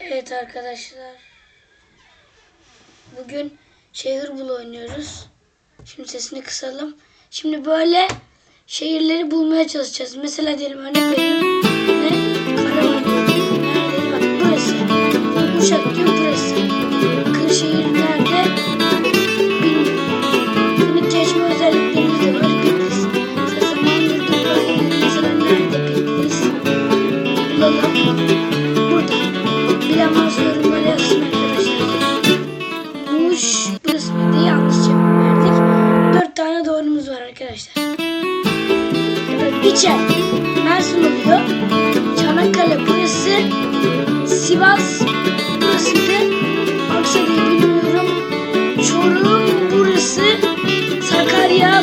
Evet arkadaşlar. Bugün şehir bul oynuyoruz. Şimdi sesini kısalım. Şimdi böyle şehirleri bulmaya çalışacağız. Mesela diyelim örnek verelim. İçer. Mersin oluyor. Çanakkale burası. Sivas burasıydı. Aksaray'ı bilmiyorum. Çorum burası. Sakarya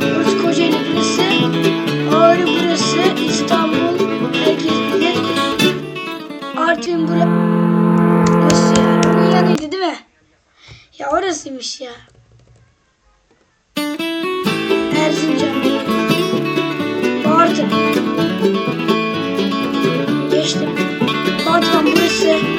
burası Kocaeli burası. Ağrı burası. İstanbul herkes bilir. Artvin bura- burası. Bunun yanıydı değil mi? Ya orasıymış ya. Erzincan. listen.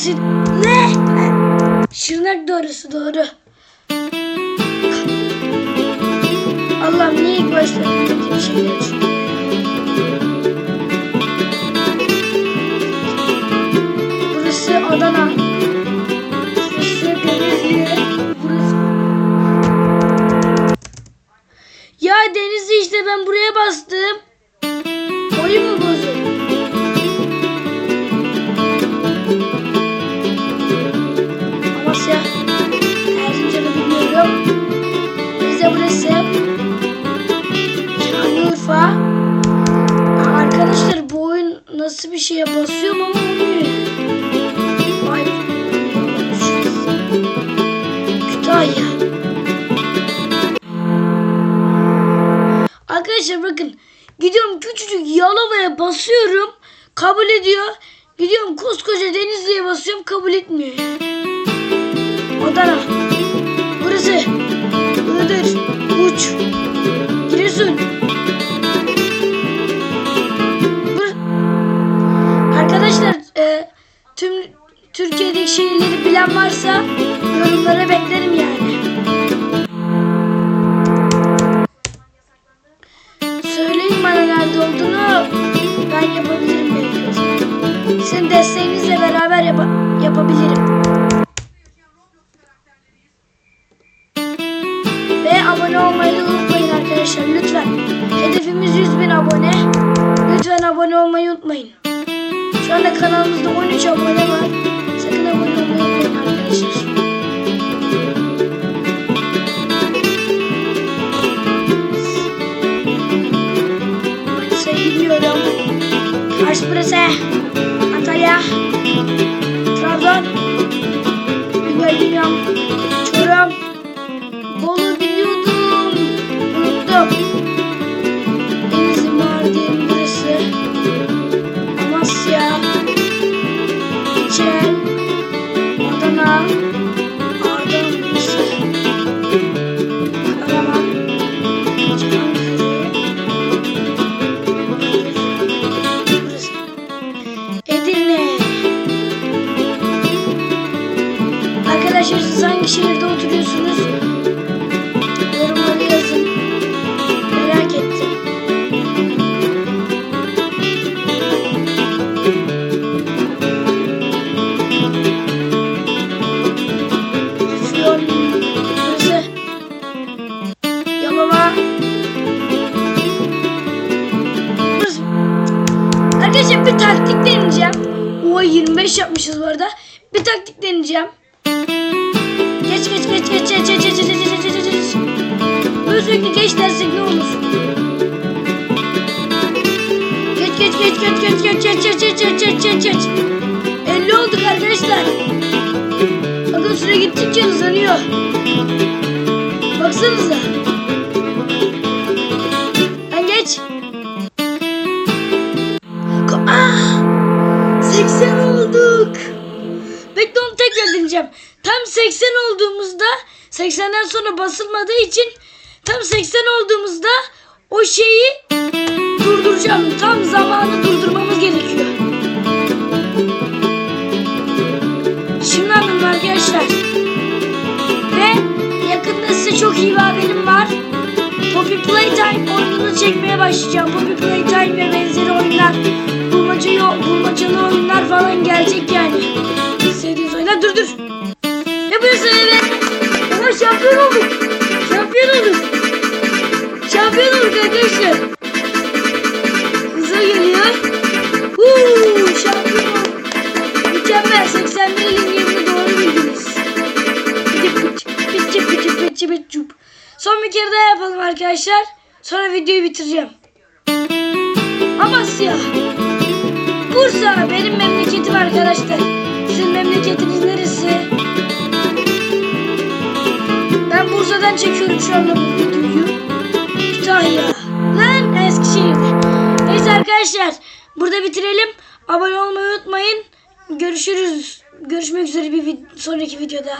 Burası. Ne? Şırnak doğrusu doğru. Allah'ım niye ilk başta bilmediğim şeyleri çıkıyor? Burası Adana. Burası Denizli. Burası... Ya Denizli işte ben buraya bastım. Oyun mu bozuldu? Kütahya. Arkadaşlar bakın. Gidiyorum küçücük Yalova'ya basıyorum. Kabul ediyor. Gidiyorum koskoca Denizli'ye basıyorum kabul etmiyor. Adana. Burası. Iğdır. Uç. Giresun. Bur Arkadaşlar e, tüm Türkiye'deki şehirleri bilen varsa yorumlara beklerim yani. O zaman. Sizin desteğinizle beraber yapa- yapabilirim. Ve abone olmayı da unutmayın arkadaşlar lütfen. Hedefimiz 100 bin abone. Lütfen abone olmayı unutmayın. Şu anda kanalımızda 13 abone var. Sakın abone olmayı unutmayın arkadaşlar. Manisa'yı bilmiyorum. Burası. Antalya. Trabzon. Bilmiyorum. Çorum. Geç geç geç geç geç geç geç geç geç geç geç geç. Sürekli geç dersek ne olur? Geç geç geç geç geç geç geç geç geç geç geç geç geç. 50 olduk arkadaşlar. Bakın süre gittikçe hızlanıyor. Baksanıza. Lan geç. Ah! 80 olduk. Bekle onu tekrar deneyeceğim. Tam 80 olduğumuzda 80'den sonra basılmadığı için tam 80 olduğumuzda o şeyi durduracağım. Tam zamanı durdurmamız gerekiyor. Şimdi anladım arkadaşlar. Ve yakında size çok iyi bir haberim var. Poppy Playtime oyununu çekmeye başlayacağım. Poppy Playtime ve benzeri oyunlar, bulmacalı, bulmacalı oyunlar falan gelecek yani. Şampiyon olduk. Şampiyon olduk. Şampiyon olduk arkadaşlar. Hıza geliyor. Huu, şampiyon olduk. Mükemmel. 81 elin yerini doğru bildiniz. Son bir kere daha yapalım arkadaşlar. Sonra videoyu bitireceğim. Amasya. Bursa benim memleketim arkadaşlar. Sizin memleketiniz neresi? Bursa'dan çekiyorum şu anda bu videoyu. Kütahya. Lan Eskişehir'de. Neyse arkadaşlar. Burada bitirelim. Abone olmayı unutmayın. Görüşürüz. Görüşmek üzere bir vid- sonraki videoda.